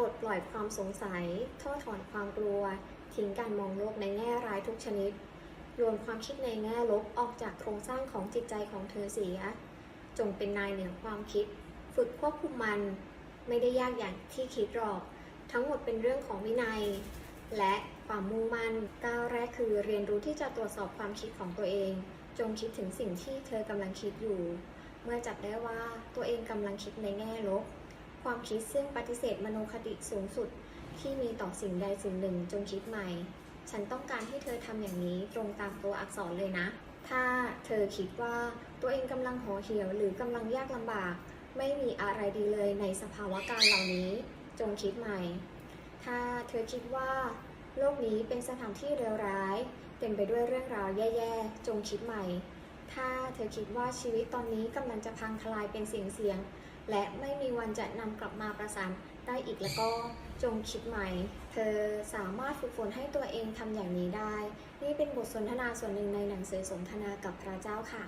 ปลดปล่อยความสงสัยทอดถอนความกลัว ทิ้งการมองโลกในแง่ร้ายทุกชนิดโยนความคิดในแง่ลบออกจากโครงสร้างของจิตใจของเธอเสีย จงเป็นนายเหนือความคิด ฝึกควบคุมมัน ไม่ได้ยากอย่างที่คิดหรอก ทั้งหมดเป็นเรื่องของวินัย และความมุ่งมั่นก้าวแรกคือเรียนรู้ที่จะตรวจสอบความคิดของตัวเอง จงคิดถึงสิ่งที่เธอกำลังคิดอยู่ เมื่อจับได้ว่าตัวเองกำลังคิดในแง่ลบ ความคิดซึ่งปฏิเสธมโนคติสูงสุดที่มีต่อสิ่งใดสิ่งหนึ่งจงคิดใหม่ ฉันต้องการให้เธอทำอย่างนี้ตรงตามตัวอักษรเลยนะ ถ้าเธอคิดว่าตัวเองกำลังห่อเหี่ยวหรือกำลังยากลำบาก ไม่มีอะไรดีเลยในสภาวะการเหล่านี้ จงคิดใหม่ ถ้าเธอคิดว่า โลกนี้เป็นสถานที่เลวร้าย เต็มไปด้วยเรื่องราวแย่ๆ จงคิดใหม่ ถ้าเธอคิดว่าชีวิตตอนนี้กำลังจะพังทลายเป็นเสียงเสียง และไม่มีวันจะนำกลับมาประสานได้อีกแล้วก็จงคิดใหม่ เธอสามารถฝึกฝนให้ตัวเองทำอย่างนี้ได้ นี่เป็นบทสนทนาส่วนหนึ่งในหนังสือสนทนากับพระเจ้าค่ะ